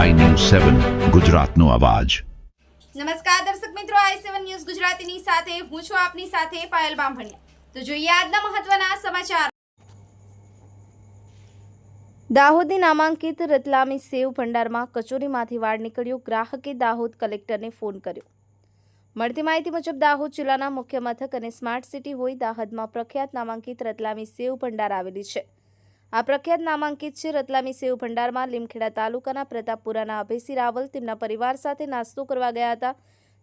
સેવન, ગુજરાતનો અવાજ. નમસ્કાર દર્શક મિત્રો, આઈ સેવન ન્યૂઝ ગુજરાતીની સાથે હું છું આપની સાથે પાયલ બામભણિયા. તો જોઈએ આજના મહત્વના સમાચાર. દાહોદની નામાંકિત રતલામી સેવ ભંડારમાં કચોરીમાંથી વાળ નીકળ્યો. ગ્રાહકે દાહોદ કલેક્ટરને ફોન કર્યો. મળતી માહિતી મુજબ દાહોદ જિલ્લાના મુખ્ય મથક અને સ્માર્ટ સિટી હોય દાહોદમાં પ્રખ્યાત નામાંકિત રતલામી સેવ ભંડાર આવેલી છે. આ પ્રખ્યાત નામાંકિત છે. રતલામી સેવ ભંડારમાં લીમખેડા તાલુકાના પ્રતાપપુરાના અભયસિંહ રાવલ તેમના પરિવાર સાથે નાસ્તો કરવા ગયા હતા.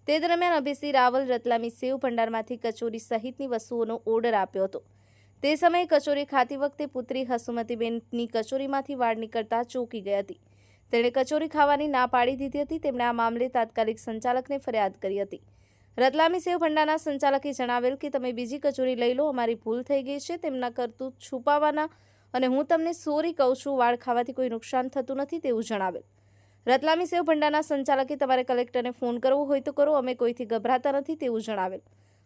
તે દરમિયાન અભયસિંહ રાવલ રતલામી સેવ ભંડારમાંથી કચોરી સહિતની વસ્તુઓનો ઓર્ડર આપ્યો હતો. તે સમયે કચોરી ખાતી વખતે પુત્રી હસુમતીબેનની કચોરીમાંથી વાળ નીકળતા ચોંકી ગઈ હતી. તેણે કચોરી ખાવાની ના પાડી દીધી હતી. તેમણે આ મામલે તાત્કાલિક સંચાલકને ફરિયાદ કરી હતી. રતલામી સેવ ભંડારના સંચાલકે જણાવેલ કે, તમે બીજી કચોરી લઈ લો. અમારી ભૂલ થઈ ગઈ છે. તેમના કરતું છુપાવવાના અને હું તમને સોરી કહું છું, વાળ ખાવાથી કોઈ નુકસાન થતું નથી તેવું જણાવેલ. રતલામી સેવ ભંડારના સંચાલકે તમારે કલેક્ટરને ફોન કરવો હોય તો કરો, અમે કોઈથી ગભરાતા નથી તેવું જણાવેલ.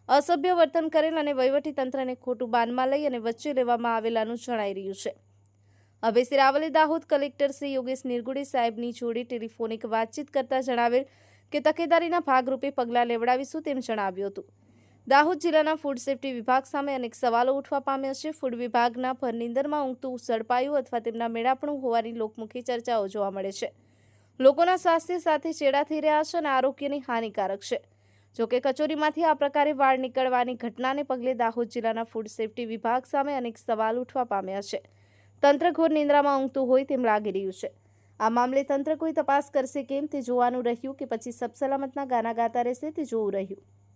અસભ્ય વર્તન કરેલ અને વહીવટી તંત્રને ખોટું બાનમાં લઈ અને વચ્ચે લેવામાં આવેલાનું જણાઈ રહ્યું છે. અભયસિંહ રાવલે દાહોદ કલેક્ટર શ્રી યોગેશ નિર્ગુડી સાહેબની જોડે ટેલિફોનિક વાતચીત કરતા જણાવેલ કે તકેદારીના ભાગરૂપે પગલાં લેવડાવીશું તેમ જણાવ્યું હતું. દાહોદ જિલ્લાના ફૂડ સેફ્ટી વિભાગ સામે અનેક સવાલો ઉઠવા પામ્યા છે. ફૂડ વિભાગના ભરનિંદરમાં ઊંઘતું ઝડપાયું અથવા તેમના મેળાપણું હોવાની લોકમુખી ચર્ચાઓ જોવા મળે છે. લોકોના સ્વાસ્થ્ય સાથે ચેડા થઈ રહ્યા છે અને આરોગ્યની હાનિકારક છે. જોકે કચોરીમાંથી આ પ્રકારે વાળ નીકળવાની ઘટનાને પગલે દાહોદ જિલ્લાના ફૂડ સેફ્ટી વિભાગ સામે અનેક સવાલ ઉઠવા પામ્યા છે. તંત્ર ઘોર નિંદ્રામાં ઊંઘતું હોય તેમ લાગી રહ્યું છે. આ મામલે તંત્ર કોઈ તપાસ કરશે કેમ તે જોવાનું રહ્યું કે પછી સબસલામતના ગાના ગાતા રહેશે તે જોવું રહ્યું.